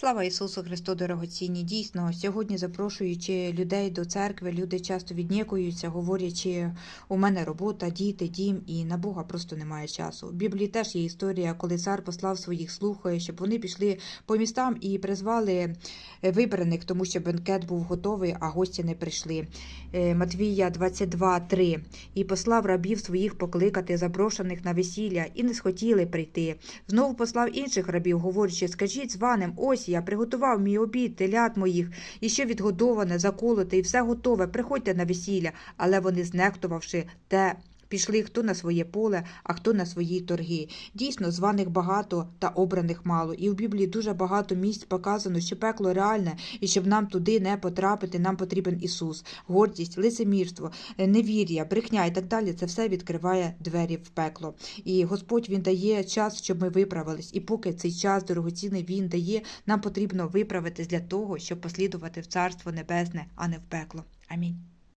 Слава Ісусу Христу, дорогоцінні! Дійсно, сьогодні запрошуючи людей до церкви, люди часто віднікуються, говорячи, у мене робота, діти, дім, і на Бога просто немає часу. В Біблії теж є історія, коли цар послав своїх слуг, щоб вони пішли по містам і призвали вибраних, тому що бенкет був готовий, а гості не прийшли. Е, Матвія 22.3. І послав рабів своїх покликати запрошених на весілля, і не схотіли прийти. Знову послав інших рабів, говорячи, скажіть званим, ось я приготував мій обід, телят моїх, і що відгодоване, заколоте, і все готове, приходьте на весілля. Але вони, знехтувавши те, пішли хто на своє поле, а хто на свої торги. Дійсно, званих багато та обраних мало. І в Біблії дуже багато місць показано, що пекло реальне, і щоб нам туди не потрапити, нам потрібен Ісус. Гордість, лицемірство, е, невір'я, брехня і так далі. Це все відкриває двері в пекло. І Господь Він дає час, щоб ми виправились. І поки цей час дорогоцінний Він дає, нам потрібно виправитись для того, щоб послідувати в Царство Небесне, а не в пекло. Амінь.